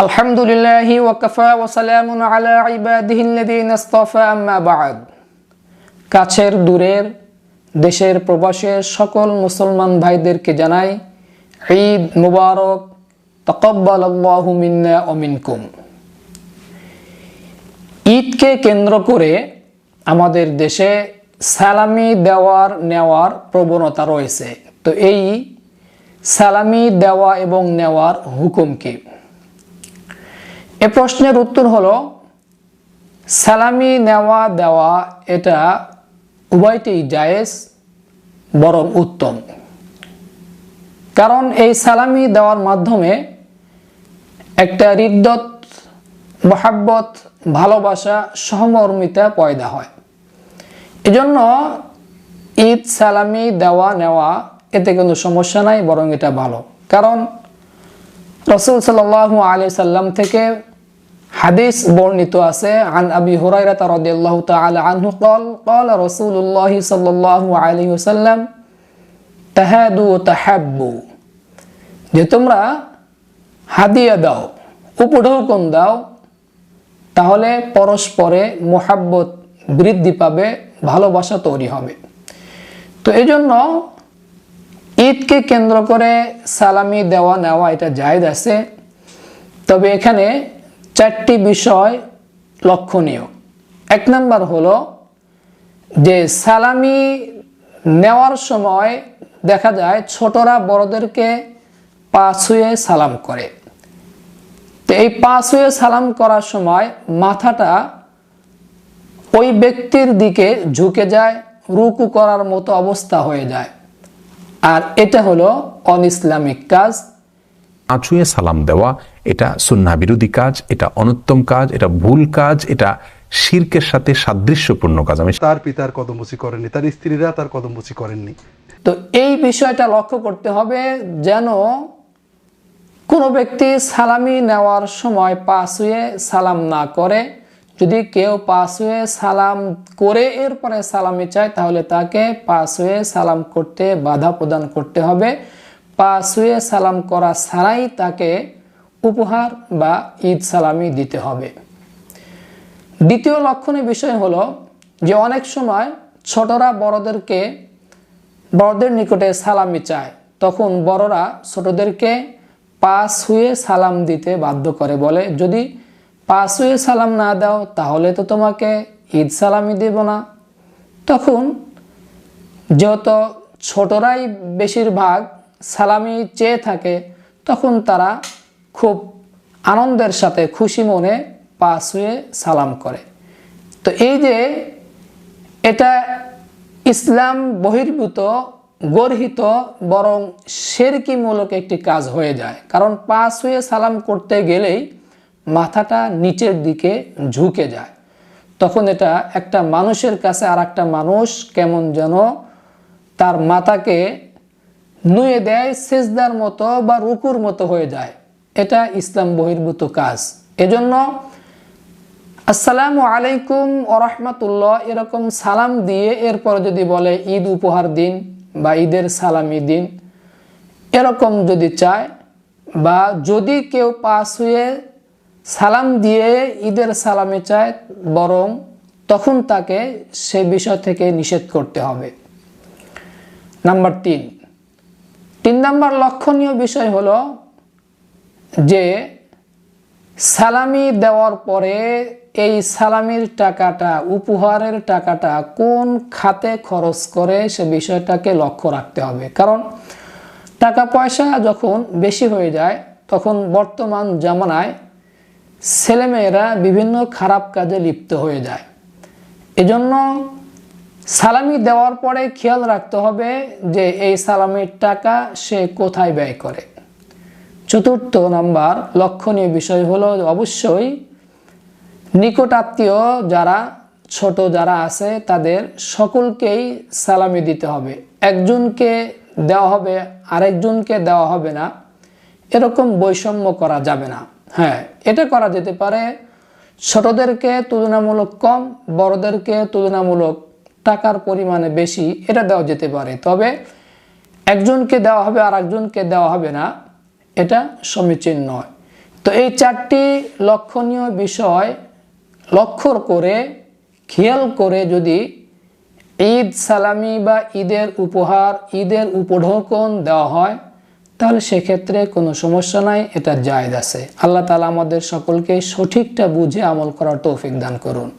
الحمد لله وكفى وسلام على عباده الذين اصطفى أما بعد কাছের দূরের দেশের প্রবাসের সকল মুসলমান ভাইদেরকে জানাই ঈদ মুবারক তকব্বাল আল্লাহু মিন্না ও মিনকুম ঈদকে কেন্দ্র করে আমাদের দেশে সালামি দেওয়ার নেওয়ার প্রবণতা রয়েছে তো এই সালামি দেওয়া এবং নেওয়ার হুকুম কি এ প্রশ্নের উত্তর হলো, সালামি নেওয়া দেওয়া এটা উভয়টি জায়েজ, বরং উত্তম। কারণ এই সালামি দেওয়ার মাধ্যমে একটা হৃদ্যত মহাব্বত, ভালোবাসা, সহমর্মিতা পয়দা হয়। এজন্য ঈদ সালামি দেওয়া নেওয়া এতে কোনো সমস্যা নাই, বরং এটা ভালো। কারণ রসুল সাল্লাহ আলি সাল্লাম থেকে হাদিস বর্ণিত আছে আন আবি হুরাইরাতা রাদিয়াল্লাহু তাআলা আনহু قال قال رسول الله صلى الله عليه وسلم তাহাদু তাহাব্বু যে তোমরা হাদিয়া দাও উপঢৌকন দাও তাহলে পরস্পরে মোহাব্বত বৃদ্ধি পাবে ভালোবাসা তৈরি হবে তো এই জন্য ঈদকে কেন্দ্র করে সালামি দেওয়া নেওয়া এটা জায়দ আছে তবে এখানে চারটি বিষয় লক্ষণীয়। এক নাম্বার হলো যে সালামি নেওয়ার সময় দেখা যায় ছোটরা বড়দেরকে পা ছুঁয়ে সালাম করে। তো এই পা ছুঁয়ে সালাম করার সময় মাথাটা ওই ব্যক্তির দিকে ঝুঁকে যায়, রুকু করার মতো অবস্থা হয়ে যায়। আর এটা হলো অন ইসলামিক কাজ আঁচুয়ে সালাম দেওয়া এটা সুন্না বিরোধী কাজ এটা অনুত্তম কাজ এটা ভুল কাজ এটা শির্কের সাথে সাদৃশ্যপূর্ণ কাজ। আমি তার পিতার কদমবুচি করেননি তার স্ত্রীরা তার কদমবুচি করেননি। তো এই বিষয়টা লক্ষ্য করতে হবে যেন কোনো ব্যক্তি সালামি নেওয়ার সময় পাশ হয়ে সালাম না করে। যদি কেউ পাশ হয়ে সালাম করে এরপরে সালামি চায় তাহলে তাকে পাশ হয়ে সালাম করতে বাধা প্রদান করতে হবে। পাশ হয়ে সালাম করা ছাড়াই তাকে উপহার বা ঈদ সালামি দিতে হবে। দ্বিতীয় লক্ষণীয় বিষয় হলো যে অনেক সময় ছোটরা বড়দেরকে, বড়দের নিকটে সালামি চায়। তখন বড়রা ছোটদেরকে পাস হয়ে সালাম দিতে বাধ্য করে, বলে, যদি পাস হয়ে সালাম না দাও, তাহলে তো তোমাকে ঈদ সালামি দেব না। তখন যেহেতু ছোটরাই বেশিরভাগ সালামি চেয়ে থাকে, তখন তারা খুব আনন্দের সাথে, খুশি মনে পাস হয়ে সালাম করে। তো এই যে এটা ইসলাম বহির্ভূত, গর্হিত, বরং শেরকিমূলক একটি কাজ হয়ে যায়। কারণ পাস হয়ে সালাম করতে গেলেই মাথাটা নিচের দিকে ঝুঁকে যায়। তখন এটা একটা মানুষের কাছে আর একটা মানুষ কেমন যেন তার মাথাকে নুয়ে দেয়, সেজদার মতো বা রুকুর মতো হয়ে যায়। এটা ইসলাম বহির্ভূত কাজ। এজন্য আসসালামু আলাইকুম ওরহমতুল্লাহ এরকম সালাম দিয়ে এরপর যদি বলে ঈদ উপহার দিন বা ঈদের সালামি দিন, এরকম যদি চায় বা যদি কেউ পাস হয়ে সালাম দিয়ে ঈদের সালামি চায়, বরং তখন তাকে সে বিষয় থেকে নিষেধ করতে হবে। নাম্বার তিন। তিন নাম্বার লক্ষণীয় বিষয় হলো যে সালামি দেওয়ার পরে এই সালামির টাকাটা, উপহারের টাকাটা কোন খাতে খরচ করে সে বিষয়টাকে লক্ষ্য রাখতে হবে। কারণ টাকা পয়সা যখন বেশি হয়ে যায়, তখন বর্তমান জামানায় ছেলেমেয়েরা বিভিন্ন খারাপ কাজে লিপ্ত হয়ে যায়। এজন্য সালামি দেওয়ার পরে খেয়াল রাখতে হবে যে এই সালামির টাকা সে কোথায় ব্যয় করে। চতুর্থ নাম্বার লক্ষণীয় বিষয় হলো অবশ্যই নিকট আত্মীয় যারা, ছোট যারা আছে, তাদের সকলকেই সালামি দিতে হবে। একজনকে দেওয়া হবে, আরেকজনকে দেওয়া হবে না। এরকম বৈষম্য করা যাবে না। হ্যাঁ এটা করা যেতে পারে ছোটদেরকে তুলনামূলক কম, বড়দেরকে তুলনামূলক টাকার পরিমাণে বেশি, এটা দেওয়া যেতে পারে। তবে একজনকে দেওয়া হবে আর একজনকে দেওয়া হবে না। এটা সমীচীন নয়। তো এই চারটি লক্ষণীয় বিষয় লক্ষ্য করে, খেয়াল করে যদি ঈদ সালামি বা ঈদের উপহার, ঈদের উপঢৌকন দেওয়া হয়, তাহলে সেক্ষেত্রে কোনো সমস্যা নাই, এটা জায়দ আছে। আল্লাহ তালা আমাদের সকলকে সঠিকটা বুঝে আমল করার তৌফিক দান করুন।